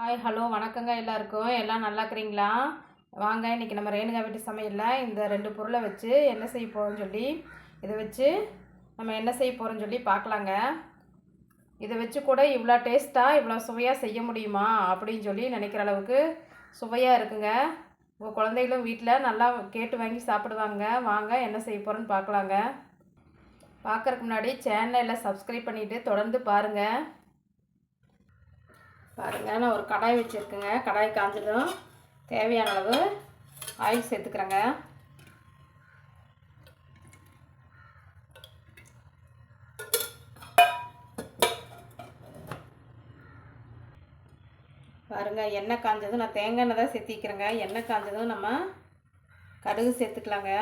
Hi hello வணக்கங்க எல்லாருக்கும். எல்லாம் நல்லா இருக்கிறீங்களா வாங்க இன்றைக்கி நம்ம ரேணுகா வீட்டு சமையலில் இந்த ரெண்டு பொருளை வச்சு என்ன செய்ய போகிறோம்னு சொல்லி இதை வச்சு நம்ம என்ன செய்ய போகிறோம்னு சொல்லி பார்க்கலாங்க. இதை வச்சு கூட இவ்வளோ டேஸ்ட்டாக இவ்வளோ சுவையாக செய்ய முடியுமா அப்படின்னு சொல்லி நினைக்கிற அளவுக்கு சுவையாக இருக்குங்க. உங்கள் குழந்தைகளும் வீட்டில் நல்லா கேட்டு வாங்கி சாப்பிடுவாங்க. வாங்க என்ன செய்ய போகிறோன்னு பார்க்கலாங்க. பார்க்குறதுக்கு முன்னாடி சேனலில் சப்ஸ்கிரைப் பண்ணிவிட்டு தொடர்ந்து பாருங்கள் பாருங்கள் நான் ஒரு கடாய் வச்சுருக்கேங்க. கடாய் காஞ்சதும் தேவையான அளவு ஆயில் சேர்த்துக்கிறேங்க. பாருங்க எண்ணெய் காஞ்சதும் நான் தேங்காய் எண்ணெய் தான் சேர்த்திக்கிறேங்க. எண்ணெய் காஞ்சதும் நம்ம கடுகு சேர்த்துக்கலாங்க.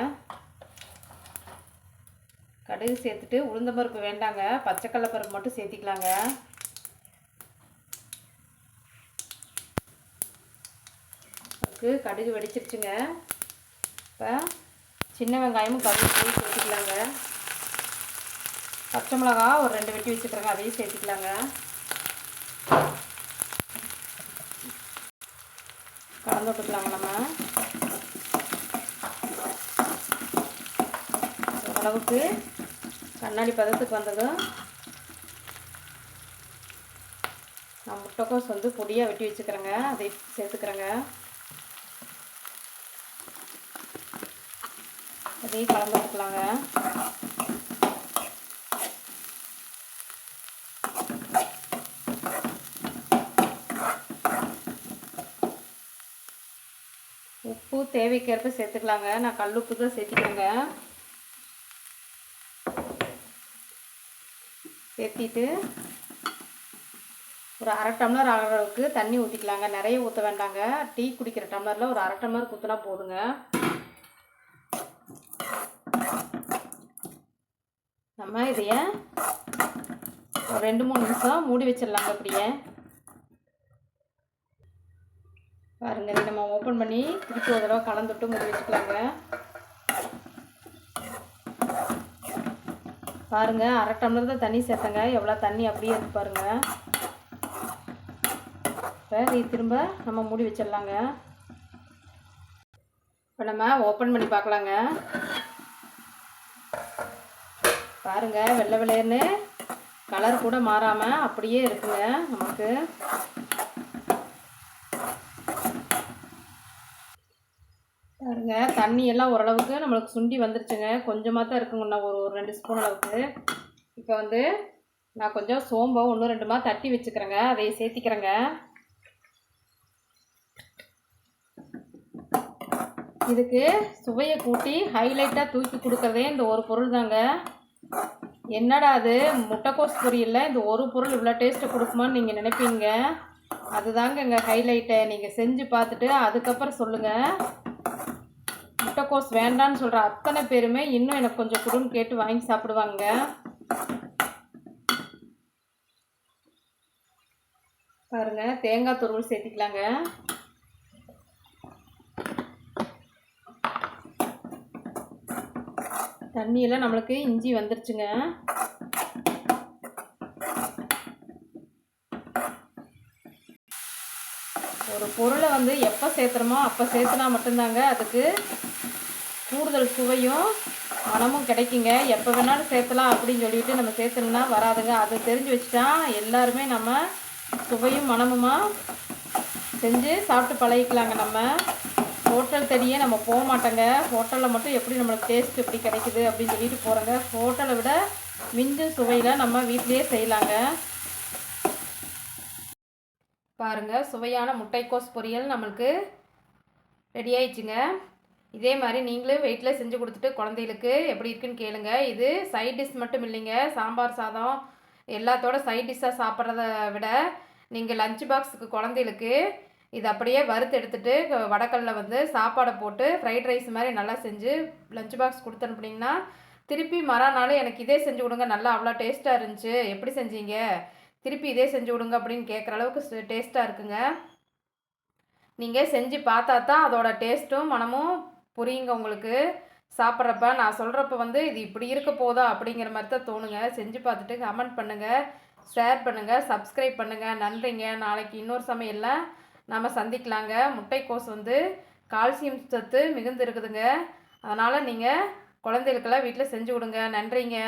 கடுகு சேர்த்துட்டு உளுந்தம்பருப்பு வேண்டாங்க. பச்சைக்கடலை பருப்பு மட்டும் சேர்த்திக்கலாங்க. அளவுக்கு கடுகு வெடிச்சிருச்சுங்க. இப்போ சின்ன வெங்காயமும் கடுகு போய் சேர்த்துக்கலாங்க. பச்சை மிளகா ஒரு ரெண்டு வெட்டி வச்சுக்கிறேங்க அதையும் சேர்த்துக்கலாங்க. கலந்து விட்டுக்கலாங்க நம்ம. ஓரளவுக்கு கண்ணாடி பதத்துக்கு வந்ததும் நான் முட்டைக்கோஸ் வந்து பொடியாக வெட்டி வச்சுக்கிறேங்க அதை சேர்த்துக்கிறேங்க. அதையும் கலந்துக்கலாங்க உப்பு தேவைக்கேற்ப சேர்த்துக்கலாங்க. நான் கல் உப்பு தான் சேர்த்துக்கோங்க சேர்த்திட்டு ஒரு அரை டம்ளர் ஆகிற அளவுக்கு தண்ணி ஊற்றிக்கலாங்க நிறைய ஊற்ற வேண்டாங்க. டீ குடிக்கிற டம்ளரில் ஒரு அரை டம்ளர் ஊற்றினா போதுங்க. நம்ம இதைய ஒரு ரெண்டு மூணு நிமிஷம் மூடி வச்சிடலாங்க அப்படியே. பாருங்க இதை நம்ம ஓப்பன் பண்ணி திருப்பி ஒரு தடவை கலந்துட்டு மூடி வச்சுக்கலாங்க. பாருங்க அரை டம்ளர் தான் தண்ணி சேர்த்தங்க. எவ்வளோ தண்ணி அப்படியே இருக்கு பாருங்க. இப்போ நீ திரும்ப நம்ம மூடி வச்சிடலாங்க. இப்போ நம்ம ஓப்பன் பண்ணி பார்க்கலாங்க. பாருங்க வெள்ளை வெள்ளையர்னு கலர் கூட மாறாமல் அப்படியே இருக்குங்க நமக்கு. பாருங்க தண்ணி எல்லாம் ஓரளவுக்கு நம்மளுக்கு சுண்டி வந்துருச்சுங்க. கொஞ்சமாக தான் இருக்குங்கண்ணா ஒரு ஒரு ரெண்டு ஸ்பூன் அளவுக்கு. இப்போ வந்து நான் கொஞ்சம் சோம்பை ஒன்று ரெண்டுமா தட்டி வச்சுக்கிறேங்க. அதை சேர்த்திக்கிறேங்க. இதுக்கு சுவையை கூட்டி ஹைலைட்டாக தூக்கி கொடுக்குறதே இந்த ஒரு பொருள் தாங்க என்னடா அது? முட்டைக்கோஸ் பொரியலில்? இந்த ஒரு பொருள் இவ்வளோ டேஸ்ட்டை கொடுக்குமான்னு நீங்கள் நினைப்பீங்க. அதுதாங்க எங்கள் ஹைலைட்டை நீங்கள் செஞ்சு பார்த்துட்டு அதுக்கப்புறம் சொல்லுங்கள் முட்டைக்கோஸ் வேண்டான்னு சொல்கிற அத்தனை பேருமே இன்னும் எனக்கு கொஞ்சம் கொடுன்னு கேட்டு வாங்கி சாப்பிடுவாங்க. பாருங்க தேங்காய் துருவல் சேர்த்திக்கலாங்க. தண்ணியெல்லாம் நம்மளுக்கு இஞ்சி வந்துருச்சுங்க. ஒரு பொருளை வந்து எப்போ சேர்த்துறோமோ அப்போ சேர்த்துனா மட்டும்தாங்க அதுக்கு கூடுதல் சுவையும் மனமும் கிடைக்குங்க. எப்போ வேணாலும் சேர்த்தலாம் அப்படின்னு சொல்லிட்டு நம்ம சேர்த்தணும்னா வராதுங்க. அது தெரிஞ்சு வச்சுட்டா எல்லாருமே நம்ம சுவையும் மனமுமா செஞ்சு சாப்பிட்டு பழகிக்கலாங்க நம்ம. ஹோட்டல் தனியே நம்ம போக மாட்டோங்க. ஹோட்டலில் மட்டும் எப்படி நம்மளுக்கு டேஸ்ட் எப்படி கிடைக்குது அப்படின்னு சொல்லிட்டு போகிறோங்க ஹோட்டலை விட மிஞ்சும் சுவையில் நம்ம வீட்லேயே செய்யலாங்க. பாருங்கள் சுவையான முட்டைக்கோஸ் பொரியல் நம்மளுக்கு ரெடி ஆயிடுச்சுங்க. இதே மாதிரி நீங்களும் வெயிட்டில் செஞ்சு கொடுத்துட்டு குழந்தைகளுக்கு எப்படி இருக்குன்னு கேளுங்க. இது சைட் டிஷ் மட்டும் இல்லைங்க. சாம்பார் சாதம் எல்லாத்தோட சைட் டிஷ்ஷாக சாப்பிட்றத விட நீங்கள் லஞ்ச் பாக்ஸுக்கு குழந்தைகளுக்கு இது அப்படியே வறுத்து எடுத்துட்டு வடக்கல்ல வந்து சாப்பாடை போட்டு ஃப்ரைட் ரைஸ் மாதிரி நல்லா செஞ்சு லஞ்ச் பாக்ஸ் கொடுத்து அனுப்புனீங்கன்னா திருப்பி மறுநாள் எனக்கு இதே செஞ்சு கொடுங்க நல்லா அவ்வளோ டேஸ்ட்டாக இருந்துச்சு எப்படி செஞ்சீங்க? திருப்பி இதே செஞ்சு கொடுங்க அப்படின்னு கேட்குற அளவுக்கு டேஸ்ட்டாக இருக்குங்க. நீங்கள் செஞ்சு பார்த்தா தான் அதோட டேஸ்ட்டும் மனமும் புரியுங்க உங்களுக்கு. சாப்பிட்றப்ப நான் சொல்கிறப்ப வந்து இது இப்படி இருக்க போதா அப்படிங்கிற மாதிரி தான் தோணுங்க. செஞ்சு பார்த்துட்டு கமெண்ட் பண்ணுங்கள் ஷேர் பண்ணுங்கள் சப்ஸ்கிரைப் பண்ணுங்கள் நன்றிங்க. நாளைக்கு இன்னொரு சமையலில் நாம் சந்திக்கலாங்க. முட்டைக்கோஸ் வந்து கால்சியம் சத்து மிகுந்து இருக்குதுங்க அதனால் நீங்கள் குழந்தைகளுக்கெல்லாம் வீட்டில் செஞ்சு கொடுங்க. நன்றிங்க.